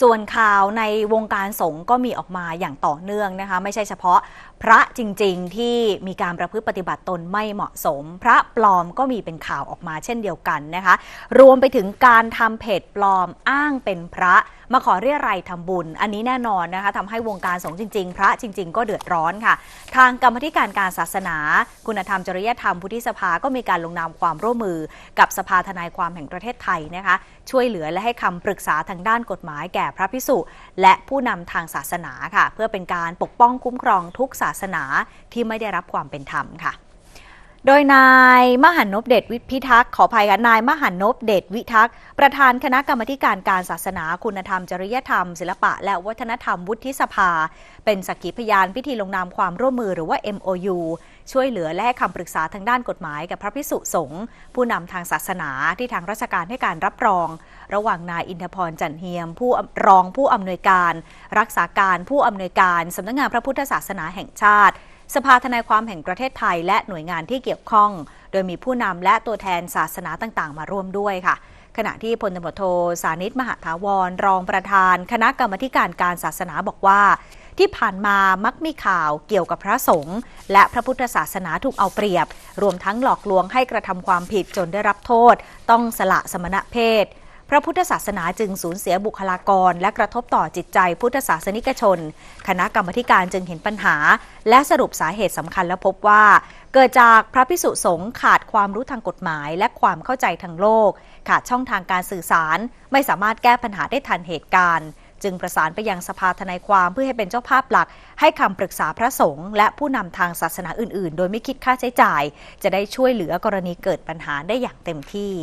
ส่วนข่าวในวงการสงฆ์ก็มีออกมาอย่างต่อเนื่องนะคะ ไม่ใช่เฉพาะพระจริงๆ ที่มีการประพฤติปฏิบัติตนไม่เหมาะสม พระปลอมก็มีเป็นข่าวออกมาเช่นเดียวกันนะคะ รวมไปถึงการทำเพจปลอมอ้างเป็นพระ มาขอเรียรายทำบุญ อันนี้แน่นอนนะคะทำให้วงการสงฆ์จริง ๆ พระจริง ๆ ก็เดือดร้อนค่ะ ทางกรรมธิการการศาสนา คุณธรรมจริยธรรมพุทธิสภาก็มีการลงนามความร่วมมือ กับสภาทนายความแห่งประเทศไทยนะคะ ช่วยเหลือและให้คำปรึกษาทางด้านกฎหมายแก่พระพิสุและผู้นำทางศาสนาค่ะ เพื่อเป็นการปกป้องคุ้มครองทุกศาสนาที่ไม่ได้รับความเป็นธรรมค่ะ โดยนายมหันนพเดชวิพิทักษ์ขออภัยค่ะนายมหันนพเดชวิทักษ์ประธานคณะกรรมการการศาสนาคุณธรรม จริยธรรม ศิลปะ และวัฒนธรรมวุฒิสภา เป็นสักขีพยานพิธีลงนามความร่วมมือหรือว่า MOU ช่วยเหลือและให้คำปรึกษาทางด้านกฎหมายกับพระพิสุสงฆ์ผู้นำทางศาสนาที่ทางราชการให้การรับรอง ระหว่างนายอินทพรจันเฮียม ผู้รองผู้อำนวยการ รักษาการผู้อำนวยการสำนักงานพระพุทธศาสนาแห่งชาติ สภาทนายความแห่งประเทศไทย และหน่วยงานที่เกี่ยวข้อง โดยมีผู้นำและตัวแทนศาสนาต่างๆ มาร่วมด้วยค่ะ ขณะที่พลตำรวจโทสานิตมหาถาวร รองประธาน คณะกรรมการการศาสนาบอกว่า ที่ผ่านมามักมีข่าวเกี่ยวกับพระสงฆ์และพระพุทธศาสนาถูกเอาเปรียบ รวมทั้งหลอกลวงให้กระทำความผิดจนได้รับโทษ ต้องสละสมณเพศ พระพุทธศาสนาจึงสูญเสียบุคลากร และกระทบต่อจิตใจพุทธศาสนิกชน คณะกรรมการจึงเห็นปัญหา และสรุปสาเหตุสำคัญและพบว่า เกิดจากพระพิสุสงฆ์ขาดความรู้ทางกฎหมาย และความเข้าใจทางโลก ขาดช่องทางการสื่อสาร ไม่สามารถแก้ปัญหาได้ทันเหตุการณ์จึงประสานไปยังสภาทนายความเพื่อให้เป็นเจ้าภาพหลัก ให้คำปรึกษาพระสงฆ์และผู้นำทางศาสนาอื่น ๆ โดยไม่คิดค่าใช้จ่าย จะได้ช่วยเหลือกรณีเกิดปัญหาได้อย่างเต็มที่